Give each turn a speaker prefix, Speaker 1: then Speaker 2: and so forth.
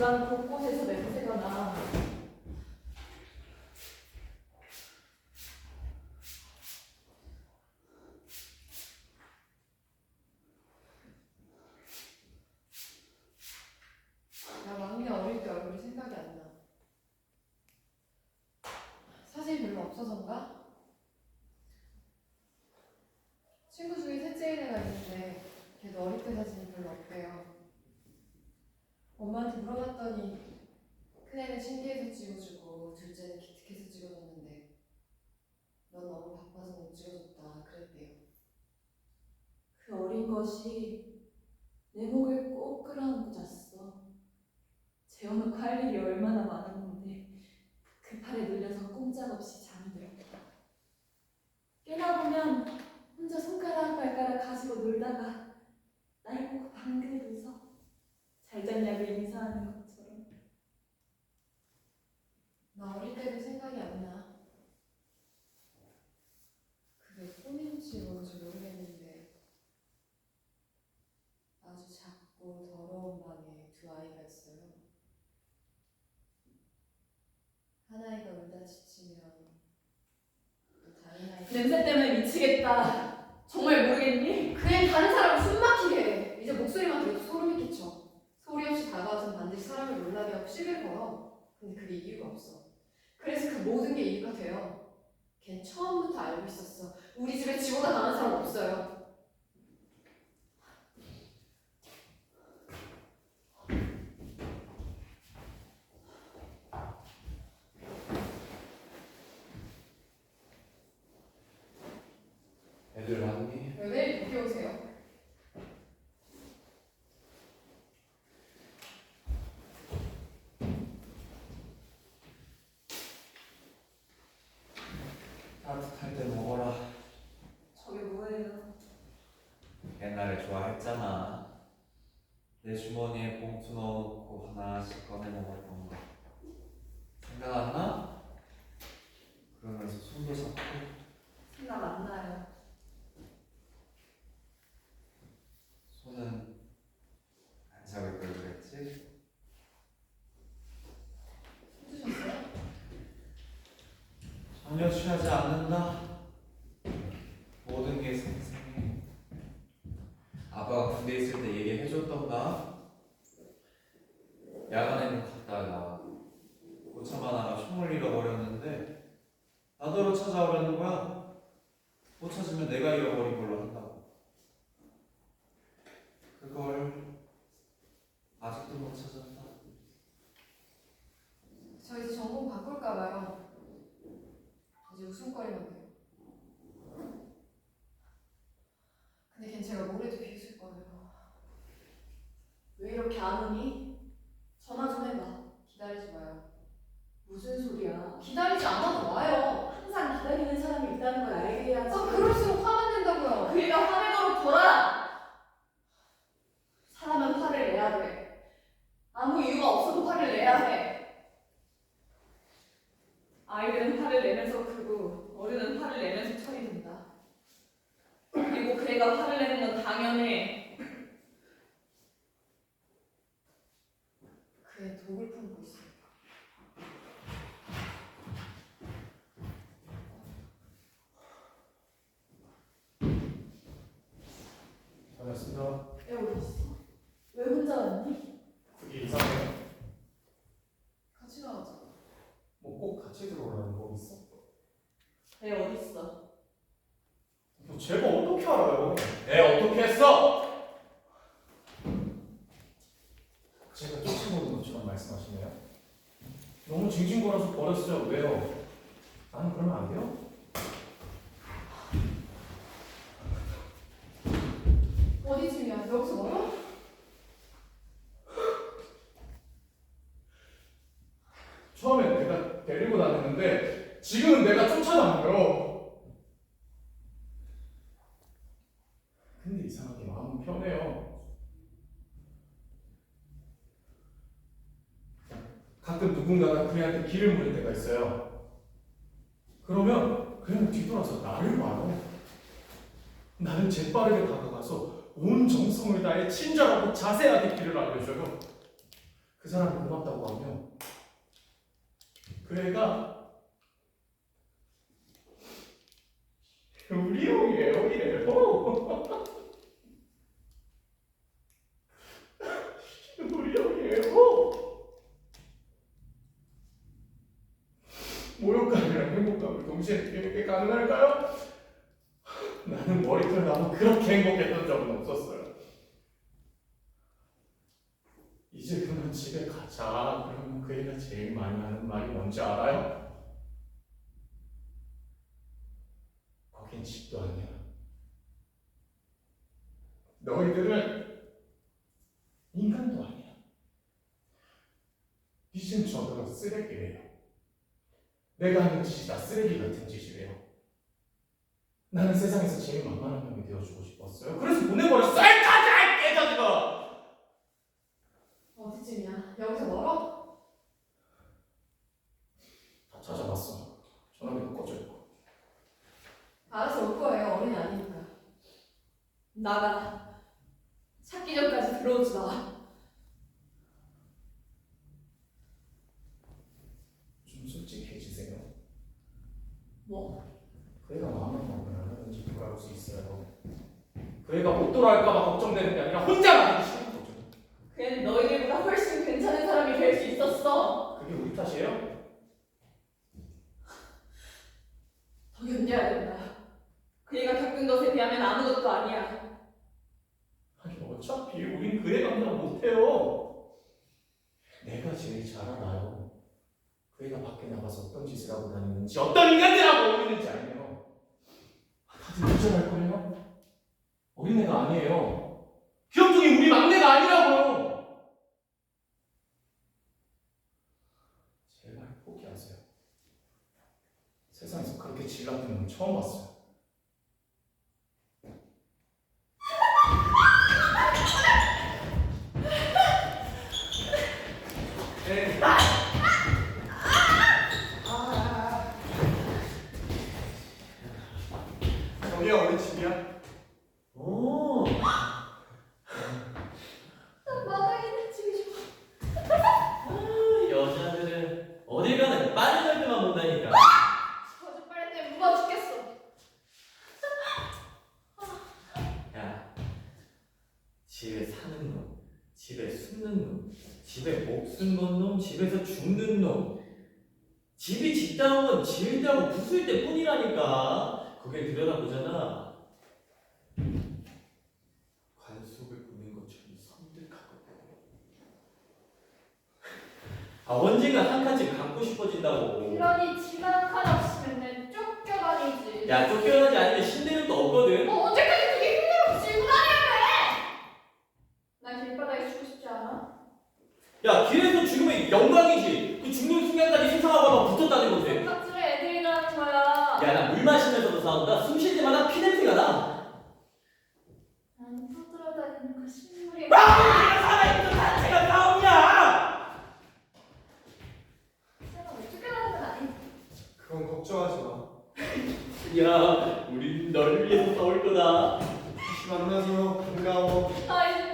Speaker 1: 집안 곳곳에서 냄새가 나. 나 막내 어릴 때 얼굴이 생각이 안 나. 사진이 별로 없어서인가? 친구 중에 셋째인 애가 있는데 걔도 어릴 때 사진이 별로 없대요. 엄마한테 물어봤더니 큰애는 신기해서 찍어주고 둘째는 기특해서 찍어줬는데 넌 너무 바빠서 못 찍어줬다 그랬대요.
Speaker 2: 그 어린 것이 내 목을 꼭 끌어안고 잤어. 재워놓고 할 일이 얼마나 많았는데 그 팔에 눌려서 꼼짝없이 잠이 들었다. 깨나 보면 혼자 손가락 발가락 가지고 놀다가 날 보고 방긋 웃어. 잘 잤냐고 인사하는 것처럼.
Speaker 1: 나 어릴 때도 생각이 안 나. 그게 꿈인지 뭔지 모르겠는데 아주 작고 더러운 방에 두 아이가 있어요. 한 아이가 울다 지치면 또 다른 아이가
Speaker 2: 냄새 미치겠다. 정말 모르겠니?
Speaker 1: 그냥 다른 사람을 숨 막히게 해. 이제 목소리만 들어도 소름이 끼쳐. 소리 없이 다가와서 반드시 사람을 놀라게 하고 시비를 걸어. 근데 그게 이유가 없어. 그래서 그 모든 게 이유가 돼요. 걘 처음부터 알고 있었어. 우리 집에 지보다 강한 사람 없어요.
Speaker 3: 애들 왔니?
Speaker 1: 왜 내일 늦게 오세요?
Speaker 3: 따뜻할 때 먹어라.
Speaker 2: 저게 뭐예요?
Speaker 3: 옛날에 좋아했잖아. 내 주머니에 봉투 넣어놓고 하나씩 꺼내 먹었던 거. 생각 안 나? 그러면서 손도 잡고
Speaker 2: 생각 안 나요.
Speaker 3: 손은 안 잡을 걸 그랬지?
Speaker 1: 힘드셨어요?
Speaker 3: 전혀 취하지 않는다. 모든 게 생생해. 아빠가 군대 있을 때 얘기해줬던가? 야간에는 갔다가 고참 하나가 총을 잃어버렸는데 나더러 찾아오려는 거야. 못 찾으면 내가 잃어버린 걸로 한다 고. 그걸 아직도 못 찾았다.
Speaker 1: 저 이제 전공 바꿀까 봐요. 이제 웃음거리만 돼요. 근데 걘 제가 뭘 해도 비웃을 거예요.
Speaker 2: 왜 이렇게 안 오니? 전화 좀 해봐.
Speaker 1: 기다리지 마요.
Speaker 2: 무슨 소리야?
Speaker 1: 기다리지 않아도 와요.
Speaker 2: 항상 기다리는 사람이 있다는 걸 알게 해야지.
Speaker 1: 아, 그럴수록 화만 nen다고요.
Speaker 2: 그이가 화를 걸어둬라! 사람은 화를 내야 돼. 아무 이유가 없어도 화를 내야 해. 아이들은 화를 내면서 크고 어른은 화를 내면서 철이 든다. 애가 화를 내는 건 당연해.
Speaker 1: 그애 독을 품고 있어요.
Speaker 4: 반갑습니다.
Speaker 2: 애 어디 있어? 왜 혼자 왔니?
Speaker 4: 그게 이상해요.
Speaker 1: 같이 나가자.
Speaker 4: 뭐 꼭 같이 들어오라는 거 있어?
Speaker 2: 애 어디 있어?
Speaker 4: 뭐 제가 어떻게 알아요? 애 어떻게 했어? 제가 쫓아오는 것처럼 말씀하시네요. 너무 징징 거려서 버렸어요. 왜요? 나는 그러면 안 돼요?
Speaker 1: 어디쯤이야? 여기서 멀어?
Speaker 4: 처음엔 내가 데리고 다녔는데 지금은 내가 쫓아다녀요. 근데 이상하게 마음은 편해요. 가끔 누군가가 그애한테 길을 물을 때가 있어요. 그러면 그냥 뒤돌아서 나를 봐요. 나는 재빠르게 다가가서 온 정성을 다해 친절하고 자세하게 길을 알려줘요. 그 사람이 고맙다고 하며 그 애가 우리 형이에요 이래요 우리 형이에요 모욕감이랑 행복감을 동시에 느끼는 게 가능할까요? 나는 머리털 나고 그렇게 행복했던 적은 없었어요. 이제 그만 집에 가자. 그러면 그 애가 제일 많이 하는 말이 뭔지 알아요? 거긴 집도 아니야. 너희들은 인간도 아니야. 이젠 저들은 쓰레기래요 내가 하는 짓이 다 쓰레기 같은 짓이래요 나는 세상에서 제일 만만한 놈이 되어주고 싶었어요 그래서 보내버렸어 쌀까지 깨져들어
Speaker 1: 어디쯤이야? 여기서 멀어?
Speaker 4: 다 찾아봤어 전화기도 꺼져 있고
Speaker 1: 알아서 올 거예요. 어른이 아니니까.
Speaker 2: 나가. 찾기 전까지 들어오지 마.
Speaker 4: 좀 솔직해지세요
Speaker 2: 뭐?
Speaker 4: 그 애가 마음을 먹으면 얼마든지 돌아올 수 있어요 그 애가 못 돌아올까봐 걱정되는 게 아니라 혼자 가기 싫은 거죠
Speaker 2: 걔는 너희들보다 훨씬 괜찮은 사람이 될 수 있었어.
Speaker 4: 그게 우리 탓이에요?
Speaker 2: 더 견뎌야 된다. 그 애가 겪은 것에 비하면 아무것도 아니야.
Speaker 4: 아니 어차피 우린 그애 감당 못해요 내가 제일 잘 알아요 그 애가 밖에 나가서 어떤 짓을 하고 다니는지 어떤 인간들하고 어울리는지 알아요 아, 다들 무전할 거예요? 어린애가 아니에요. 귀염둥이 우리 막내가 아니라고요 제발 포기하세요. 세상에서 그렇게 질 나쁜 놈 처음 봤어요 네. 여기가 우리 집이야?
Speaker 5: 오.
Speaker 2: 마당에 치고 싶어.
Speaker 5: 아, 여자들은 어딜 가나 빠른 얼굴만 본다니까.
Speaker 2: 저주 빨래 때문에 무거워 죽겠어.
Speaker 5: 야, 집에 사는 놈, 집에 숨는 놈, 집에 목숨 건 놈, 집에서 죽는 놈. 집이 집다운 건 때하고 부술 때 뿐이라니까. 거길 들여다보잖아. 관속을 보는 것처럼 섬뜩하거든. 아, 언젠가 한 칸쯤 갖고 싶어진다고.
Speaker 2: 그러니 집안 칸 없으면 내 쫓겨다니지.
Speaker 5: 야, 쫓겨나지 않으면 신대는 없거든.
Speaker 2: 뭐 언제까지 그게 힘들어 지고 다녀야 돼? 난 길바닥에 죽고 싶지 않아.
Speaker 5: 야, 길에서 죽으면 영광이지. 그 죽는 순간까지 세상하고 막 붙었다는 거지.
Speaker 2: 깍지를 애들이 가는 거야.
Speaker 5: 야, 나 물 싸운다. 숨 쉴 때마다 피 냄새가 나.
Speaker 2: 난 떠들어다니는 그 식물이.
Speaker 5: 아, 살아있는.
Speaker 2: 내가 건.
Speaker 4: 그건 걱정하지 마
Speaker 5: 야, 우린 너를 위해서 싸울 거다.
Speaker 4: 다시 만나서 반가워
Speaker 2: 아 이제